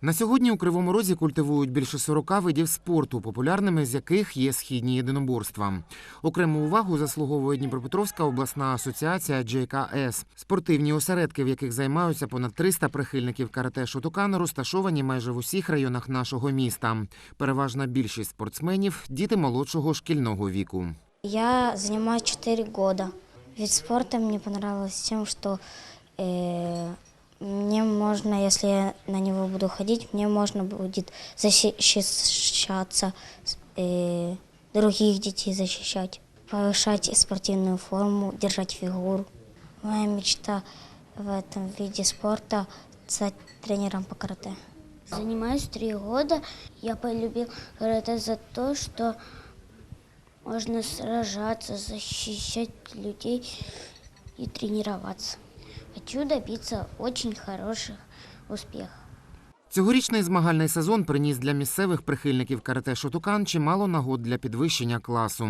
На сьогодні у Кривому Розі культивують більше 40 видів спорту, популярними з яких є східні єдиноборства. Окрему увагу заслуговує Дніпропетровська обласна асоціація JKS. Спортивні осередки, в яких займаються понад 300 прихильників карате Шотукан, розташовані майже в усіх районах нашого міста. Переважна більшість спортсменів діти молодшого шкільного віку. Я занимаюсь 4 года. Вид спорта мне понравилось тем, что э, мне можно, если я на него буду ходить, мне можно будет защищаться, э, других детей защищать, повышать спортивную форму, держать фигуру. Моя мечта в этом виде спорта стать тренером по карате. Занимаюсь три года. Я полюбил карате за то, что можно сражаться, защищать людей и тренироваться. Хочу добиться очень хороших успехов. Цьогорічний змагальний сезон приніс для місцевих прихильників карате Шотукан чимало нагод для підвищення класу.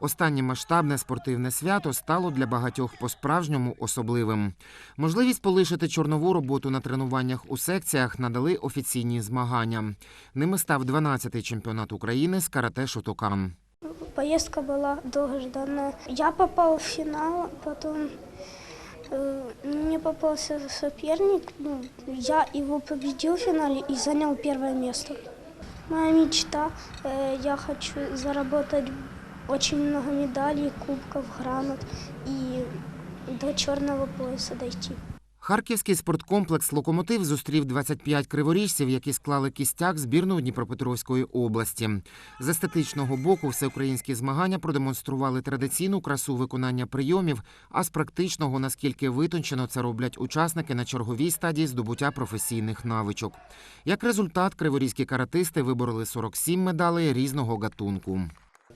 Останнє масштабне спортивне свято стало для багатьох по-справжньому особливим. Можливість полишити чорнову роботу на тренуваннях у секціях надали офіційні змагання. Ними став 12-й чемпіонат України з карате Шотукан. Поездка была долгожданная. Я попал в финал, потом э, мне попался соперник. Ну, я его победил в финале и занял первое место. Моя мечта, э, я хочу заработать очень много медалей, кубков, гранат и до черного пояса дойти. Харківський спорткомплекс Локомотив зустрів 25 криворіжців, які склали кістяк збірної Дніпропетровської області. З естетичного боку всеукраїнські змагання продемонстрували традиційну красу виконання прийомів, а з практичного наскільки витончено це роблять учасники на черговій стадії здобуття професійних навичок. Як результат, криворізькі каратисти вибороли 47 медалей різного гатунку.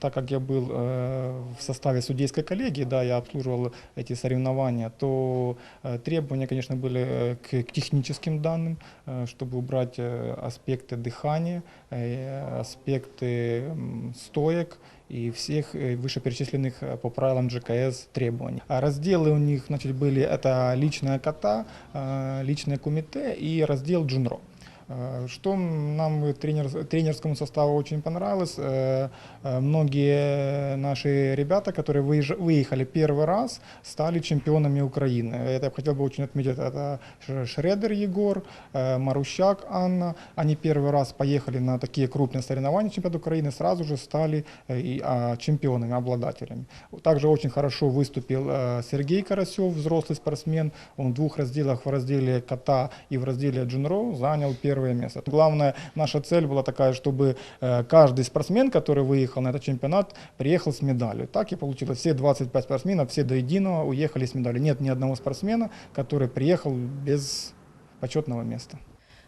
Так как я был э, в составе судейской коллегии, да, я обслуживал эти соревнования, то э, требования, конечно, были э, к к техническим данным, э, чтобы убрать э, аспекты дыхания, э, аспекты м, стоек и всех э, вышеперечисленных э, по правилам GKS требований. А разделы у них значит, были это личная кота, э, личное кумите и раздел джунро. Э, Что нам, тренер, тренерскому составу, очень понравилось, э, э, многие наши ребята, которые выехали первый раз, стали чемпионами Украины. Это я хотел бы очень отметить, это Шредер Егор, Марущак Анна. Они первый раз поехали на такие крупные соревнования чемпионата Украины, сразу же стали а, чемпионами, обладателями. Также очень хорошо выступил Сергей Карасев, взрослый спортсмен. Он в двух разделах, в разделе ката и в разделе джунро, занял первое место. Главная наша цель была такая, чтобы э, каждый спортсмен, который выехал на этот чемпионат, приехал с медалью. Так и получилось. Все 25 спортсменов, все до единого уехали с медалью. Нет ни одного спортсмена, который приехал без почетного места.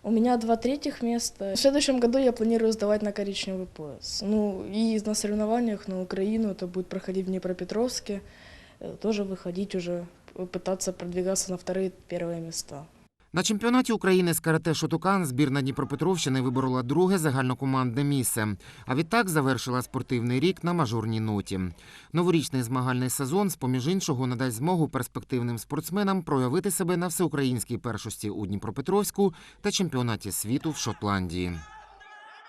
У меня два третьих места. В следующем году я планирую сдавать на коричневый пояс. Ну и на соревнованиях на Украину это будет проходить в Днепропетровске. Э, Тоже выходить уже, пытаться продвигаться на вторые первые места. На чемпіонаті України з карате Шотукан збірна Дніпропетровщини виборола друге загальнокомандне місце. А відтак завершила спортивний рік на мажорній ноті. Новорічний змагальний сезон, з поміж іншого, надасть змогу перспективним спортсменам проявити себе на всеукраїнській першості у Дніпропетровську та чемпіонаті світу в Шотландії.